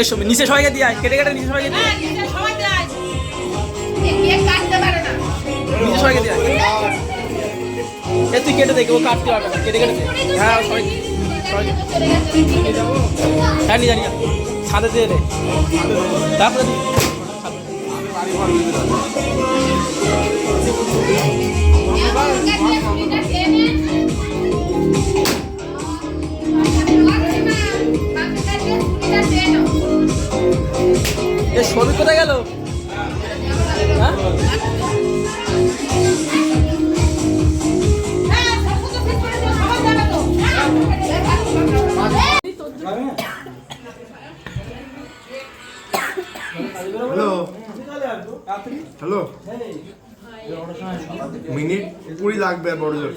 এসো, নিচে সবাইকে দিয়ে আয়, কেটে কেটে নিচে সবাইকে দিয়ে। নিচে সবাইকে দিয়ে। এ, তুই কেটে দে ও কাটতে পারবে কেটে কেটে দে। হ্যাঁ সবাই হ্যাঁ নিয়ে ছাদে দিয়ে দে। তারপরে সবই কোথায় গেল? হ্যাঁ? হ্যালো। মিনিট কুড়ি লাগবে বড়জোর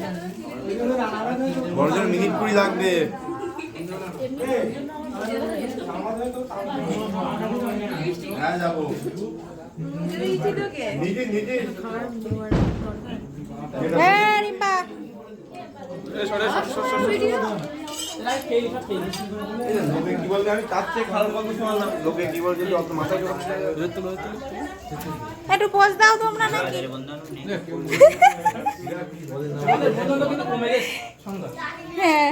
বড়জোর মিনিট কুড়ি লাগবে। হ্যাঁ যাব নিজে নিজে লোকে কি বলবে আমি তার চেয়ে খারাপ কথা শোনালাম লোকে কি বলছে অত মাথা একটু পোজ দাও তোমরা নাকি হ্যাঁ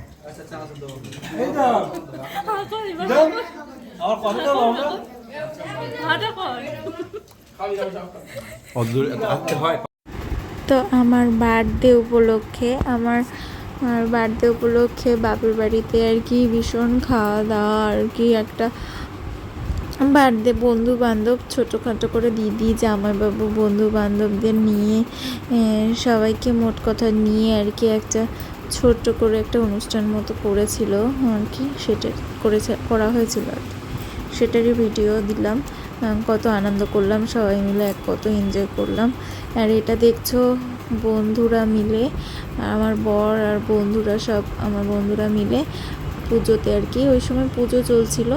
তো আমার বার্থডে উপলক্ষে, আমার আমার বার্থডে উপলক্ষে বাপের বাড়িতে আর কি ভীষণ খাওয়া দাওয়া আর কি একটা বার্থডে বন্ধু বান্ধব ছোটোখাটো করে দিদি, জামাইবাবু বন্ধু বান্ধবদের নিয়ে সবাইকে মোট কথা নিয়ে আর কি একটা ছোট্ট করে একটা অনুষ্ঠান মতো করেছিল, আর কি, সেটা করেছে, করা হয়েছিল আর কি। সেটারই ভিডিও দিলাম কত আনন্দ করলাম, সবাই মিলে এক কত এনজয় করলাম। আর এটা দেখছ, বন্ধুরা মিলে, আমার বর আর বন্ধুরা সব, আমার বন্ধুরা মিলে পুজোতে আর কি, ওই সময় পুজো চলছিল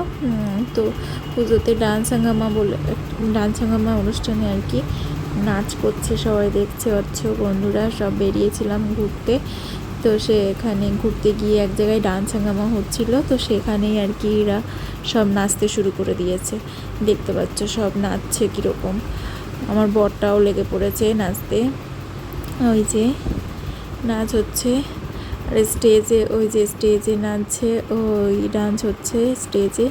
তো পুজোতে ডান্স হাঙ্গামা বলে, ডান্স হাঙ্গামা অনুষ্ঠানে আর কি, নাচ করছে সবাই, দেখছে হচ্ছে বন্ধুরা, সব বেরিয়েছিলাম ঘুরতে। তো সেখানে ঘুরতে গিয়ে এক জায়গায় ডান্স হাঙ্গামা হচ্ছিল, তো সেখানেই আর কি এরা সব নাচতে শুরু করে দিয়েছে। দেখতে পাচ্ছ সব নাচছে কীরকম। আমার বরটাও লেগে পড়েছে নাচতে। ওই যে নাচ হচ্ছে। আর স্টেজে, ওই যে স্টেজে নাচছে, ওই ডান্স হচ্ছে স্টেজে।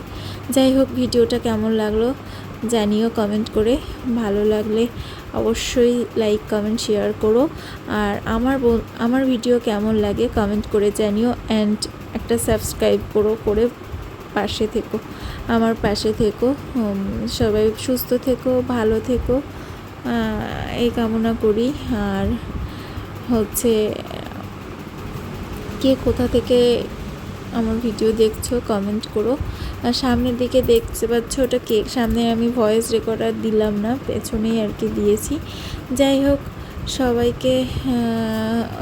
যাই হোক, ভিডিওটা কেমন লাগল? জানিও কমেন্ট করে। ভালো লাগলে অবশ্যই লাইক কমেন্ট শেয়ার করো। আর আমার আমার ভিডিও কেমন লাগে কমেন্ট করে জানিও। অ্যান্ড একটা সাবস্ক্রাইব করো, করে পাশে থেকো। আমার পাশে থেকো। সবাই সুস্থ থেকো, ভালো থেকো। এই কামনা করি। আর হচ্ছে, কে কোথা থেকে আমার ভিডিও দেখছ কমেন্ট করো। আর সামনের দিকে দেখতে পাচ্ছ ওটা কেক সামনে আমি ভয়েস রেকর্ডার দিলাম না, পেছনেই আর কি দিয়েছি। যাই হোক, সবাইকে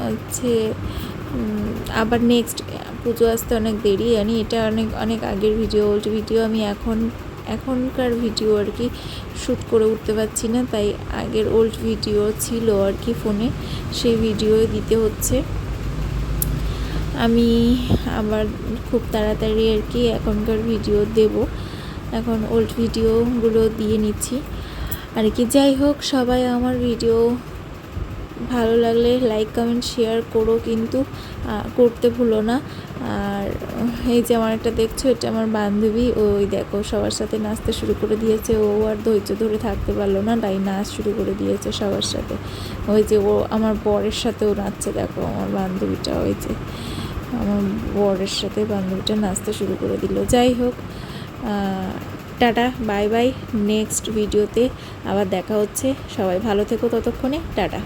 হচ্ছে আবার নেক্সট পুজো আসতে অনেক দেরি। জানি এটা অনেক অনেক আগের ভিডিও ওল্ড ভিডিও আমি এখন, এখনকার ভিডিও আর কি শ্যুট করে উঠতে পারছি না। তাই আগের ওল্ড ভিডিও ছিল আর কি ফোনে সেই ভিডিও দিতে হচ্ছে। আমি আবার খুব তাড়াতাড়ি আর কি এখনকার ভিডিও দেব। এখন ওল্ড ভিডিওগুলো দিয়ে নিচ্ছি। আর কি, যাই হোক, সবাই আমার ভিডিও ভালো লাগলে লাইক কমেন্ট শেয়ার করো কিন্তু করতে ভুলো না। আর এই যে আমার একটা দেখছ, এটা আমার বান্ধবী, ওই দেখো, সবার সাথে নাচতে শুরু করে দিয়েছে। ও আর ধৈর্য ধরে থাকতে পারল না, তাই নাচ শুরু করে দিয়েছে সবার সাথে। ওই যে ও, আমার বরের সাথেও নাচছে, দেখো, আমার বান্ধবীটা, ওই যে। আমার বরের সাথে বান্ধবীটা নাচতে শুরু করে দিল। যাই হোক টাটা, বাই বাই, নেক্সট ভিডিওতে আবার দেখা হচ্ছে। সবাই ভালো থেকো ততক্ষণে, টাটা।